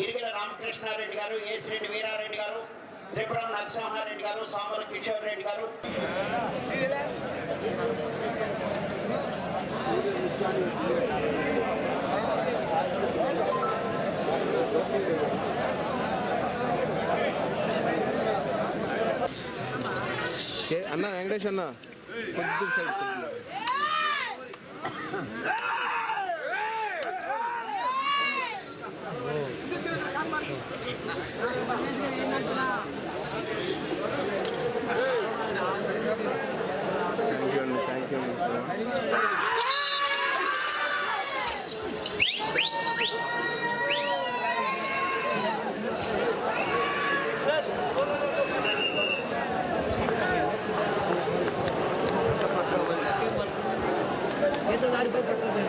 ఇరిగిల రామకృష్ణారెడ్డి గారు ఏసిరెడ్డి వీరారెడ్డి గారు త్రిపురం నరసింహారెడ్డి గారు సామల కిషోర్ రెడ్డి గారు. అన్న వెంకటేష్ అన్న. కొద్దిగా సైడ్. థ్యాంక్ యూ అండి థ్యాంక్ యూ అండి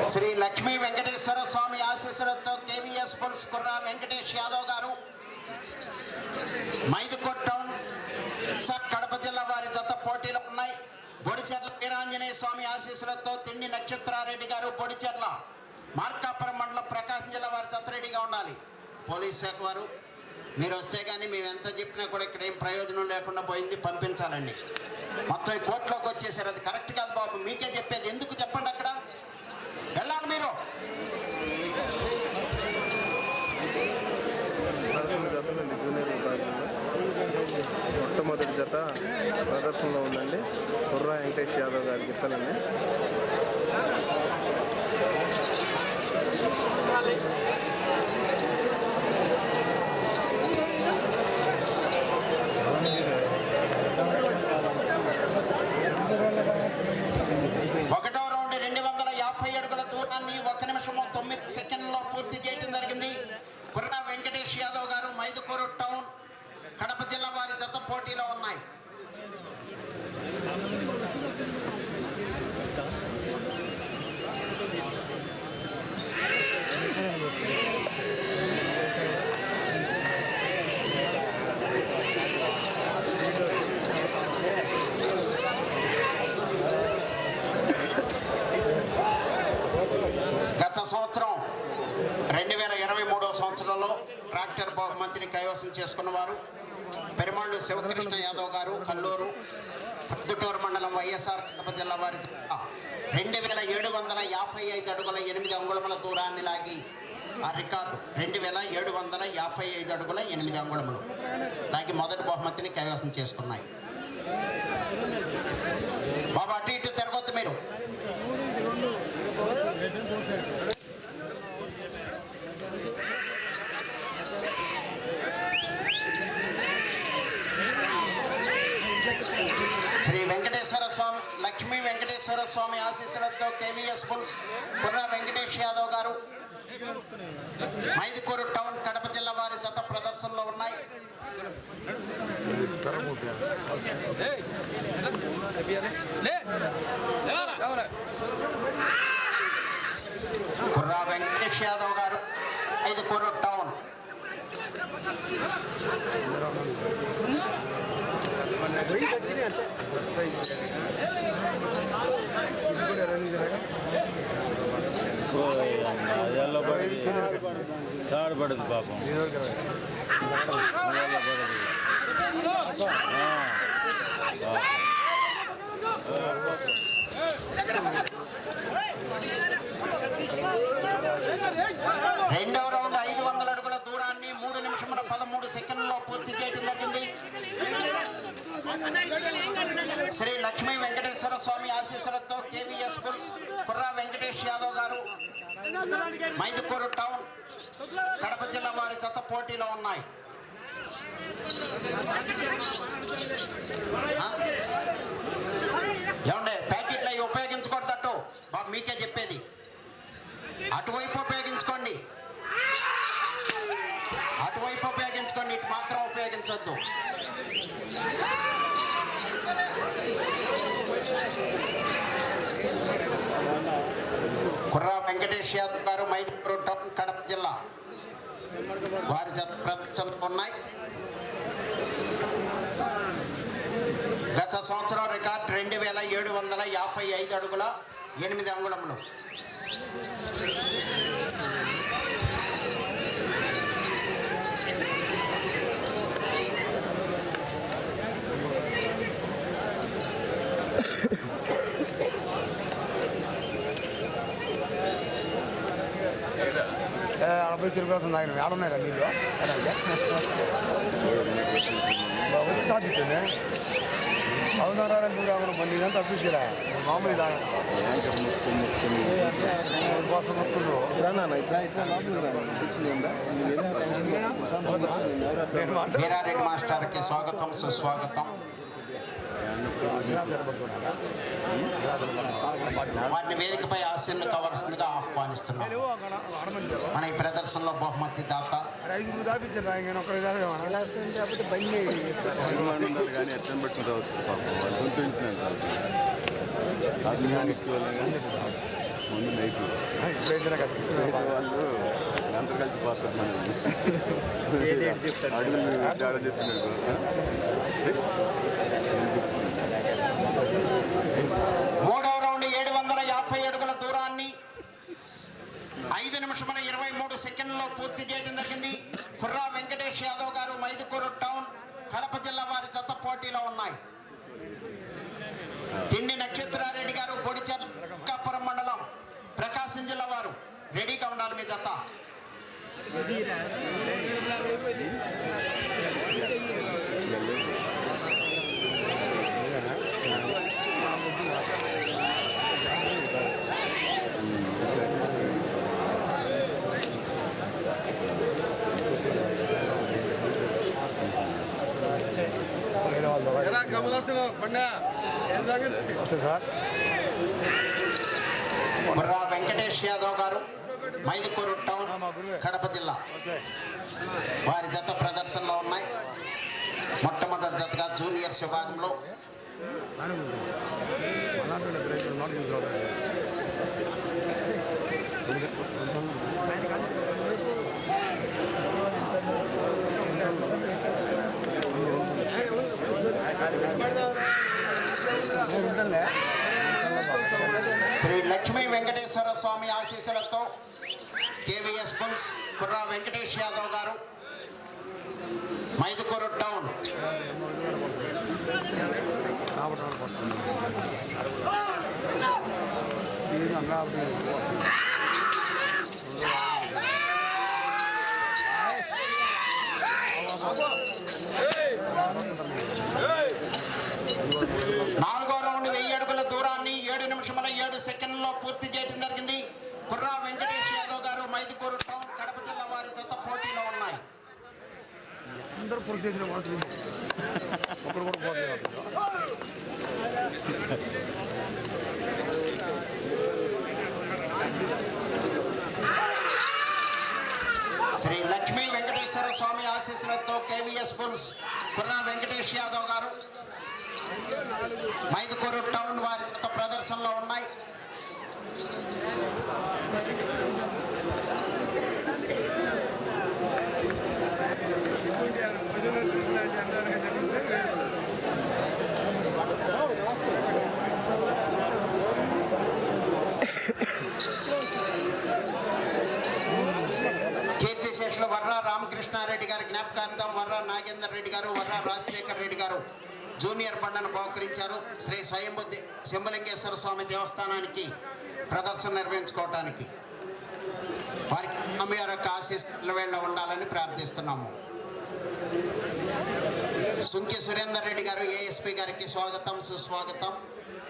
శ్రీ లక్ష్మీ వెంకటేశ్వర స్వామి ఆశీస్సులతో కేవీఎస్ పుల్స్ కుర్రా వెంకటేష్ యాదవ్ గారు మైదుకోట్ టౌన్ స- కడప జిల్లా వారి జత పోటీలు ఉన్నాయి బొడిచెర్ల వీరాంజనేయ స్వామి ఆశీస్సులతో తిండి నక్షత్రారెడ్డి గారు పొడిచెర్ల మార్కాపురం మండలం ప్రకాశం జిల్లా వారి జత ఉండాలి. పోలీస్ శాఖ వారు మీరు వస్తే కానీ మేము ఎంత చెప్పినా కూడా ఇక్కడ ఏం ప్రయోజనం లేకుండా పోయింది పంపించాలండి. మొత్తం ఈ కోర్టులోకి వచ్చేసారు. అది కరెక్ట్ కాదు బాబు మీకే చెప్పేది. ఎందుకు చెప్పండి అక్కడ? వెళ్ళాలి మీరు పదకొండు జతలండి జూనియర్ విభాగంలో మొట్టమొదటి జత ప్రదర్శనలో ఉందండి. కుర్రా వెంకటేష్ యాదవ్ గారి గిత్తలండి ఒకటో రౌండ్ రెండు వందల యాభై అడుగుల దూరాన్ని ఒక నిమిషము తొమ్మిది సెకండ్లో పూర్తి చేయడం జరిగింది. కుర్రా వెంకటేష్ యాదవ్ గారు మైదుకూరు టౌన్ జిల్లా జత పోటీలో ఉన్నాయి. గత సంవత్సరం రెండు వేల ఇరవై మూడో సంవత్సరంలో ట్రాక్టర్ బహుమతిని కైవసం చేసుకున్నవారు పెరుమాళ్ళు శివకృష్ణ యాదవ్ గారు కల్లూరు ప్రొద్దుటూరు మండలం వైఎస్ఆర్ కడప జిల్లా వారి జిల్లా రెండు వేల ఏడు వందల యాభై ఐదు అడుగుల ఎనిమిది అంగుళముల దూరాన్ని లాగి ఆ రికార్డు రెండు వేల ఏడు వందల యాభై ఐదు అడుగుల ఎనిమిది అంగుళములు లాగి మొదటి బహుమతిని కైవసం చేసుకున్నాయి. బాబా అటు ఇటు తిరగొద్దు మీరు శ్రీ వెంకటేశ్వర స్వామి లక్ష్మీ వెంకటేశ్వర స్వామి ఆశీస్సులతో కేవీఎస్ పుల్స్ పుర్ర వెంకటేష్ యాదవ్ గారు. మైదుకూరు టౌన్ కడప జిల్లా వారి జత ప్రదర్శనలో ఉన్నాయి. కుర్రా వెంకటేష్ యాదవ్ గారు ఐదుకూరు టౌన్. ಎಲ್ಲ ಬಡದು థర్డ్ పడదు పాపం ಎಲ್ಲ పడదు ఆ, పాపం. రెండవ రౌండ్ ఐదు వందల అడుగుల దూరాన్ని మూడు నిమిషముల పదమూడు సెకండ్లో పూర్తి చేయడం జరిగింది శ్రీ లక్ష్మీ వెంకటేశ్వర స్వామి ఆశీస్సులతో KVS bulls Kurra Venkatesh Yadav garu Mydukur town Kadapa జిల్లా వారి చెత్త పోటీలో ఉన్నాయి. ఏమండే ప్యాకెట్లు అవి ఉపయోగించకూడదట్టు? బాబు మీకే చెప్పేది. అటువైపు ఉపయోగించుకోండి. అటువైపు ఉపయోగించుకోండి ఇటు మాత్రం ఉపయోగించొద్దు కుర్రా వెంకటేష్ యాదవ్ గారు టౌన్ కడప జిల్లా. వారి ప్రదర్శనలు ఉన్నాయి. గత సంవత్సరం రికార్డ్ రెండు వేల ఏడు వందల యాభై ఐదు అడుగుల ఎనిమిది అంగుళములు. అడపై సిరికోసం తాగిన ఆడున్నాయి కదా నీళ్ళు తాపించండి అవునారా నువ్వు రాకుండా బండి ఇదంతా తప్పించరా మామూలు తాగ కోసం వస్తుండ్రు వీరారెడ్డి మాస్టర్కి స్వాగతం సుస్వాగతం. వారిని వేదికపై ఆశీర్లు కావాల్సిందిగా ఆహ్వానిస్తున్నాం మన ఈ ప్రదర్శనలో బహుమతి దాత. ఐదుగురు కానీ కానీ ముందు నైట్ ఇప్పుడైతే కదా వాళ్ళు అందరు కలిసి పోతారు మనల్ని అడుగులు జాడ చెప్తున్నాడు మూడవ రౌండ్ ఏడు వందల యాభై అడుగుల దూరాన్ని ఐదు నిమిషముల ఇరవై మూడు సెకండ్లో పూర్తి చేయడం జరిగింది. కుర్రా వెంకటేష్ యాదవ్ గారు మైదుకూరు టౌన్ కడప జిల్లా వారి జత పోటీలో ఉన్నాయి. తిండి నక్షత్రారెడ్డి గారు బొడిచర్కాపురం మండలం ప్రకాశం జిల్లా వారు రెడీగా ఉండాలి మీ జత. సార్. కుర్రా వెంకటేష్ యాదవ్ గారు మైదుకూరు టౌన్ కడప జిల్లా. వారి జత ప్రదర్శనలో ఉన్నాయి. మొట్టమొదటి జతగా జూనియర్స్ విభాగంలో శ్రీ లక్ష్మీ వెంకటేశ్వర స్వామి ఆశీస్సులతో కేవీఎస్ పుల్స్ కుర్రా వెంకటేష్ యాదవ్ గారు మైదుకూరు టౌన్. ఇది అమరావతి నాలుగో రౌండ్ వెయ్యి అడుగుల దూరాన్ని ఏడు నిమిషముల ఏడు సెకండ్లో పూర్తి చేయడం జరిగింది. కుర్రా వెంకటేష్ యాదవ్ గారు మైదుకూరు టౌన్ కడప జిల్లా వారి జత పోటీలో ఉన్నాయి. అందరూ పురుష చేసిన మనుషులు ఒకరు కూడా పోటీ శ్రీ లక్ష్మీ వెంకటేశ్వర స్వామి ఆశీస్సులతో KVS bulls Kurra Venkatesh Yadav garu Mydukur town వారి జత ప్రదర్శనలో ఉన్నాయి. కీర్తిశేషులు వర్రా రామకృష్ణారెడ్డి గారి జ్ఞాపకార్థం వర్రా నాగేందర్ రెడ్డి గారు వర్రా రాజశేఖర్ రెడ్డి గారు జూనియర్ బండను బహుకరించారు శ్రీ స్వయంబుద్ధి దే- శంభలింగేశ్వర స్వామి దేవస్థానానికి ప్రదర్శన నిర్వహించుకోవటానికి. వారికి స్వామి వారి యొక్క ఆశీస్సుల వేళ ఉండాలని ప్రార్థిస్తున్నాము. సుంకి సురేందర్ రెడ్డి గారు ఏఎస్పి గారికి స్వాగతం సుస్వాగతం.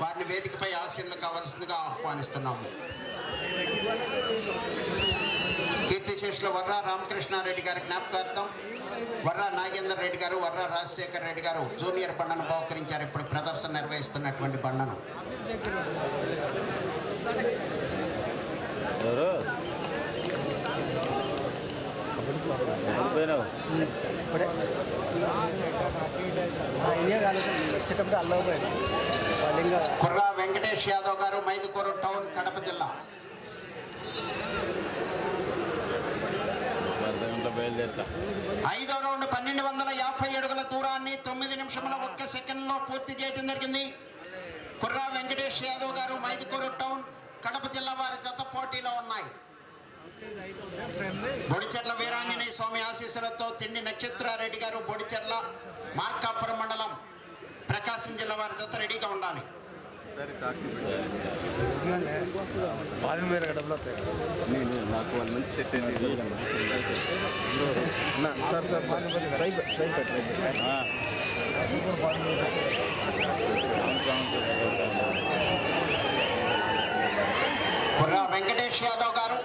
వారిని వేదికపై ఆశీర్లు కావాల్సిందిగా ఆహ్వానిస్తున్నాము. కీర్తిశేషులు వర్ర రామకృష్ణారెడ్డి గారి జ్ఞాపకార్థం వర్ర నాగేందర్ రెడ్డి గారు వర్ర రాజశేఖర్ రెడ్డి గారు జూనియర్ బండను బహుకరించారు. ఇప్పుడు ప్రదర్శన నిర్వహిస్తున్నటువంటి బండను. కుర్రా వెంకటేష్ యాదవ్ గారు మైదుకూరు టౌన్ కడప జిల్లా. ఐదో రౌండ్ పన్నెండు వందల యాభై అడుగుల దూరాన్ని తొమ్మిది నిమిషముల ఒక్క సెకండ్లో పూర్తి చేయడం జరిగింది. కుర్రా వెంకటేష్ యాదవ్ గారు మైదుకూరు టౌన్ కడప జిల్లా వారి జత పోటీలో ఉన్నాయి. బొడిచెర్ల వీరాంజనేయ స్వామి ఆశీస్సులతో తిండి నక్షత్రారెడ్డి గారు బొడిచెర్ల మార్కాపురం మండలం ప్రకాశం జిల్లా వారి జత రెడీగా ఉండాలి. పాలన వేరే డబ్బులు వస్తాయి. నేను నాకు వాళ్ళ నుంచి సెట్ అయింది నా sir sir sir. Try try try Kurra Venkatesh Yadav గారు.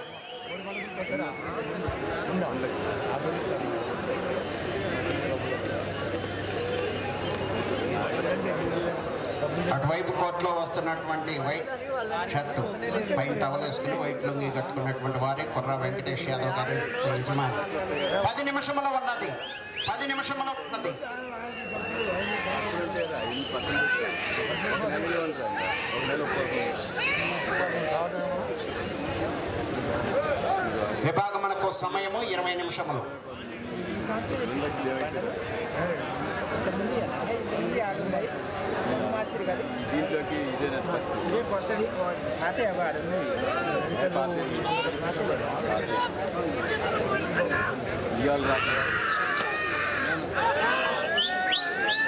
అటువైపు కోర్టులో వస్తున్నటువంటి వైట్ షర్టు పైన టవల్ వేసుకుని వైట్ లుంగి కట్టుకున్నటువంటి వారే కుర్ర వెంకటేష్ యాదవ్ గారి యజమాని. పది నిమిషముల ఉన్నది. పది నిమిషముల ఉన్నది. విభాగమునకు సమయము ఇరవై నిమిషములు. దీంట్లోకి ఇదే ఇవాళ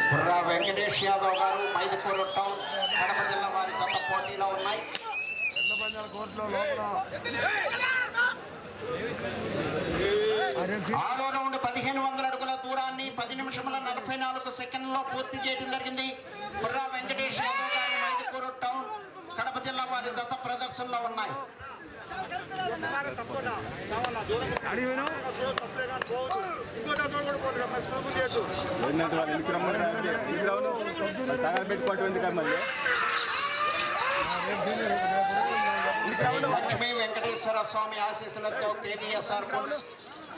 బుర్రా వెంకటేష్ యాదవ్ గారు మైదుకూరు టౌన్ కడప జిల్లా వారి జత పోటీలో ఉన్నాయి. కోర్టులో లోపల ఆరో రౌండ్ పదిహేను వందల దూరాన్ని పది నిమిషముల నలభై నాలుగు సెకండ్లో పూర్తి చేయడం జరిగింది. బుర్రా వెంకటేష్ యాదవ్ గారు మైదుకూరు టౌన్ కడప జిల్లా వారి జత ప్రదర్శనలో ఉన్నాయి. లక్ష్మీ వెంకటేశ్వర స్వామి ఆశీస్సులతో కేవీఎస్ఆర్ బుల్స్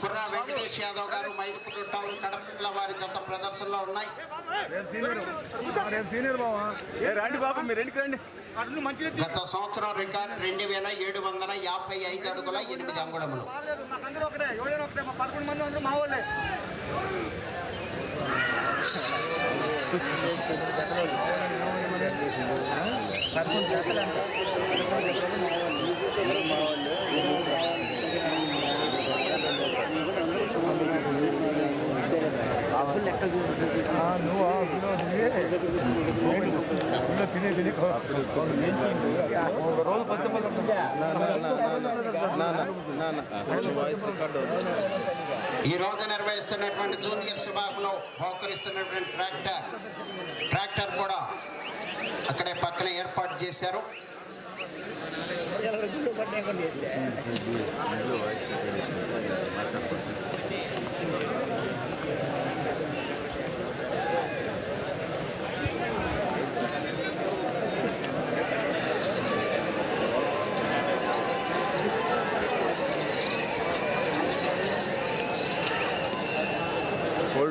కుర్రా వెంకటేష్ యాదవ్ గారు మైదుకూరు టౌన్ కడపట్ల వారి జత ప్రదర్శనలో ఉన్నాయి. బాబు మీరు గత సంవత్సరం రికార్డ్ రెండు వేల ఏడు వందల యాభై ఐదు అడుగుల ఎనిమిది అంగుళములు. ఆ, తిని రోజు ఈ రోజు నిర్వహిస్తున్నటువంటి జూనియర్స్ విభాగంలో బహుకరిస్తున్నటువంటి ట్రాక్టర్ ట్రాక్టర్ కూడా అక్కడే పక్కన ఏర్పాటు చేశారు.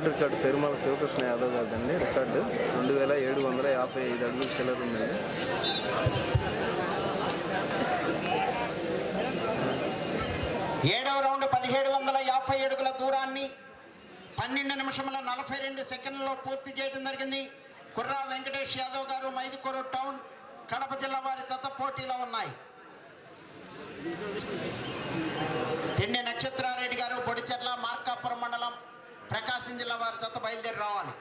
ఓల్డ్ రికార్డు పెరుమాల శివకృష్ణ యాదవ్ గారిదండి. రికార్డు రెండు వేల ఏడు వందల యాభై ఐదు అడుగులు చిల్లర ఉందండి. ఏడవ రౌండ్ పదిహేడు వందల యాభై అడుగుల దూరాన్ని పన్నెండు నిమిషముల నలభై రెండు సెకండ్లలో పూర్తి చేయడం జరిగింది. కుర్రా వెంకటేష్ యాదవ్ గారు మైదుకూరు టౌన్ కడప జిల్లా వారి చెత్త పోటీలో ఉన్నాయి. తిండి నక్షత్రారెడ్డి గారు పొడిచెర్ల మార్కాపురం మండలం ప్రకాశం జిల్లా వారి జత బయలుదేరి రావాలి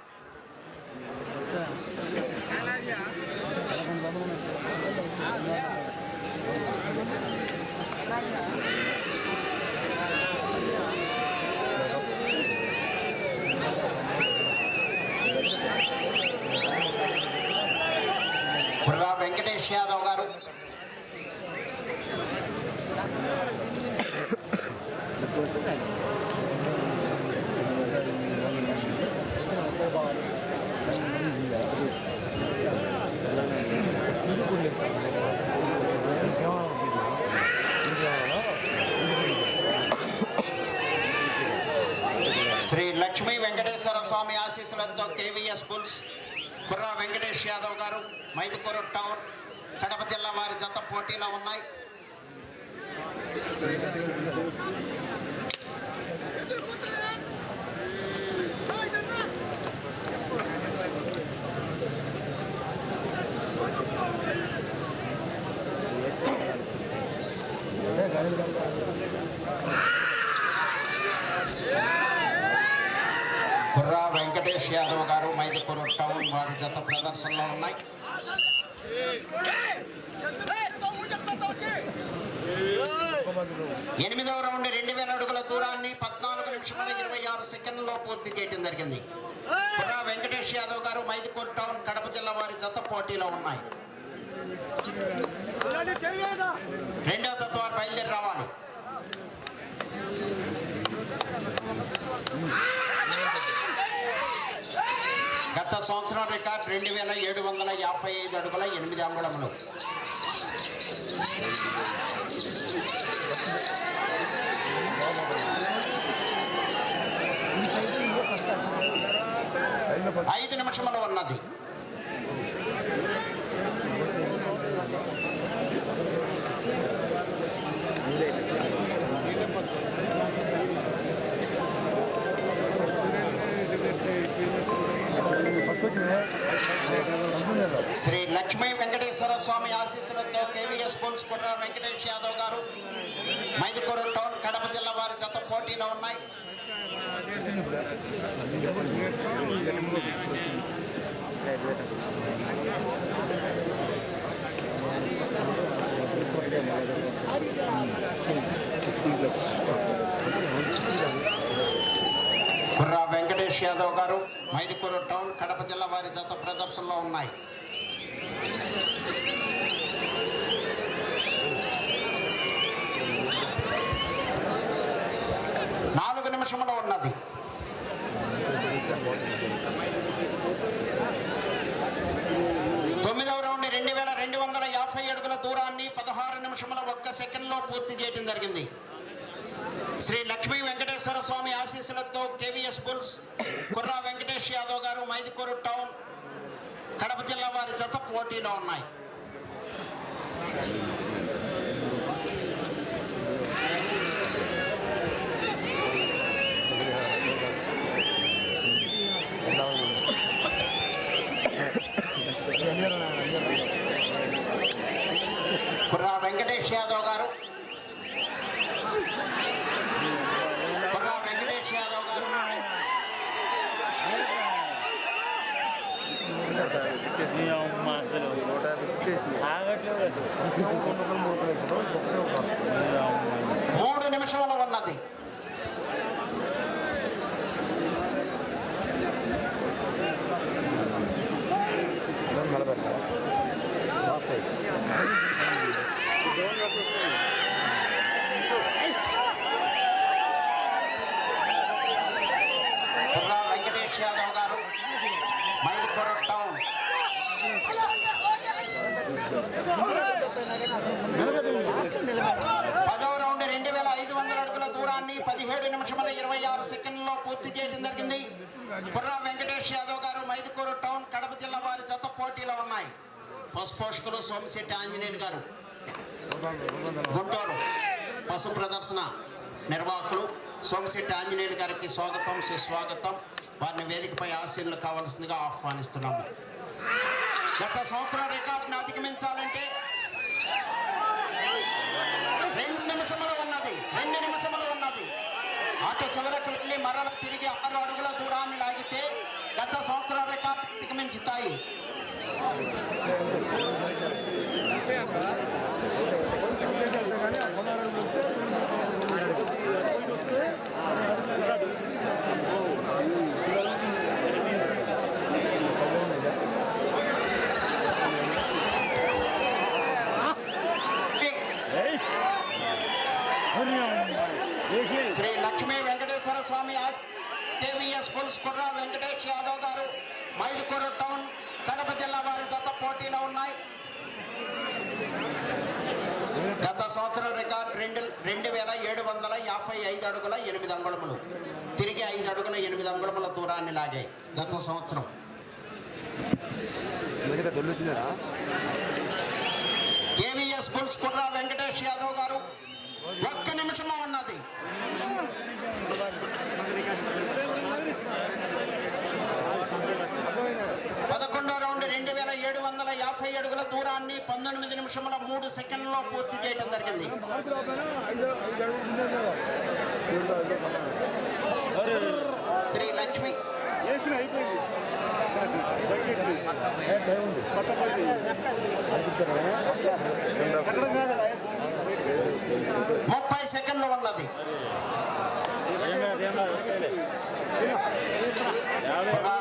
కుర్రా వెంకటేష్ యాదవ్ గారు శ్రీ లక్ష్మీ వెంకటేశ్వర స్వామి కేవీఎస్ బుల్స్ కుర్రా వెంకటేష్ యాదవ్ గారు మైదుకూరు టౌన్ కడప జిల్లా వారి జత పోటీలో ఉన్నాయి. కుర్రా వెంకటేష్ యాదవ్ గారు మైదపూర్ టౌన్ వారి జత ప్రదర్శనలో ఉన్నాయి. ఎనిమిదవ రౌండ్ రెండు వేల అడుగుల దూరాన్ని పద్నాలుగు నిమిషముల ఇరవై ఆరు సెకండ్లలో పూర్తి చేయడం జరిగింది. పురా వెంకటేష్ యాదవ్ గారు మైదుకూర్ టౌన్ కడప జిల్లా వారి జత పోటీలో ఉన్నాయి. రెండవ జత వారు బయలుదేరి రావాలి సంవత్సరం రికార్డ్ రెండు వేల ఏడు వందల యాభై ఐదు అడుగుల ఎనిమిది అంగుళములు. ఐదు నిమిషములు ఉన్నది. వెంకటేశ్వర స్వామి ఆశీస్సులతో కేవీఎస్ పోల్స్ కుట్ర వెంకటేష్ యాదవ్ గారు మైదుకూరు టౌన్ కడప జిల్లా వారి జత పోటీలో ఉన్నాయి. కుర్రా వెంకటేష్ యాదవ్ గారు మైదుకూరు టౌన్ కడప జిల్లా వారి జత ప్రదర్శనలో ఉన్నాయి. నాలుగు ఉన్నది. తొమ్మిదవ రౌండ్ రెండు వేల రెండు వందల యాభై అడుగుల దూరాన్ని పదహారు నిమిషముల ఒక్క సెకండ్లో పూర్తి చేయడం జరిగింది. శ్రీ లక్ష్మీ వెంకటేశ్వర స్వామి ఆశీస్సులతో KVS bulls Kurra Venkatesh Yadav garu Mydukur town Kadapa జిల్లా వారి జత పోటీలో ఉన్నాయి కుర్రా వెంకటేష్ యాదవ్ గారు కుర్రా వెంకటేష్ యాదవ్ గారు నూట యాభై ఇచ్చేసింది మూడు నిమిషములు ఉన్నది కుర్రా వెంకటేష్ యాదవ్ గారు మైదుకూర టౌన్ పదవ రౌండ్ రెండు వేల ఐదు వందల అడుగుల దూరాన్ని పదిహేడు నిమిషముల ఇరవై ఆరు సెకండ్లలో పూర్తి చేయడం జరిగింది కుర్రా వెంకటేష్ యాదవ్ గారు మైదుకూరు టౌన్ కడప జిల్లా వారి జత పోటీలో ఉన్నాయి పశుపోషకులు సోమశెట్టి ఆంజనేయులు గారు. గుంటూరు పశు ప్రదర్శన నిర్వాహకులు సోమశెట్టి ఆంజనేయులు గారికి స్వాగతం సుస్వాగతం. వారిని వేదికపై ఆశీర్లు కావాల్సిందిగా ఆహ్వానిస్తున్నాము. గత సంవత్సరం రికార్డును అధిగమించాలంటే రెండు నిమిషములు ఉన్నది రెండు నిమిషములు ఉన్నది. అటు చివరకు వెళ్ళి మరల తిరిగి ఆరు అడుగుల దూరాన్ని లాగితే గత సంవత్సరం రికార్డు అధిగమించుతాయి. శ్రీ లక్ష్మీ వెంకటేశ్వర స్వామి కేవీఎస్ పుల్స్ కుర్ర వెంకటేష్ యాదవ్ గారు మైదుకూరు టౌన్ కడప జిల్లా వారి జత పోటీలో ఉన్నాయి. గత సంవత్సరం రికార్డ్ రెండు రెండు వేల ఏడు వందల యాభై ఐదు అడుగుల ఎనిమిది అంగుళములు. తిరిగి ఐదు అడుగుల ఎనిమిది అంగుళముల దూరాన్ని లాగాయి గత సంవత్సరం. కేవీఎస్ పుల్స్ కుర్ర వెంకటేష్ యాదవ్ గారు ఒక్క నిమిషము ఉన్నది పదకొండో రౌండ్ రెండు వేల ఏడు వందల యాభై అడుగుల దూరాన్ని పంతొమ్మిది నిమిషముల మూడు సెకండ్లో పూర్తి చేయడం జరిగింది. శ్రీ లక్ష్మి. ముప్పై సెకండ్లు ఉన్నది.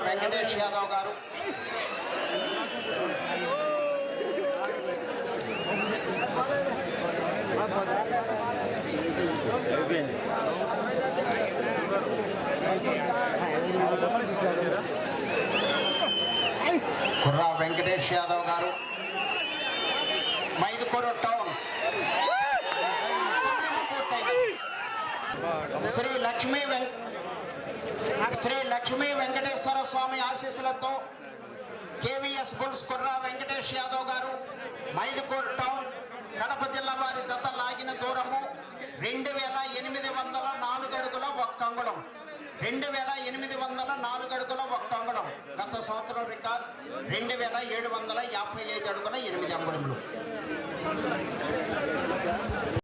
వెంకటేష్ యాదవ్ గారు. కుర్రా వెంకటేష్ యాదవ్ గారు. మైదుకూరు టౌన్. శ్రీ లక్ష్మీ వెం శ్రీ లక్ష్మీ వెంకటేశ్వర స్వామి ఆశీస్సులతో కేవీఎస్ బుల్స్ కుర్రా వెంకటేష్ యాదవ్ గారు మైదుకూర్ టౌన్ కడప జిల్లా వారి జత లాగిన దూరము రెండు వేల ఎనిమిది వందల నాలుగు అడుగుల ఒక్క అంగుళం. రెండు వేల ఎనిమిది వందల నాలుగు అడుగుల ఒక్క అంగుళం. గత సంవత్సరం రికార్డ్ రెండు వేల ఏడు వందల యాభై ఐదు అడుగుల ఎనిమిది అంగుళములు.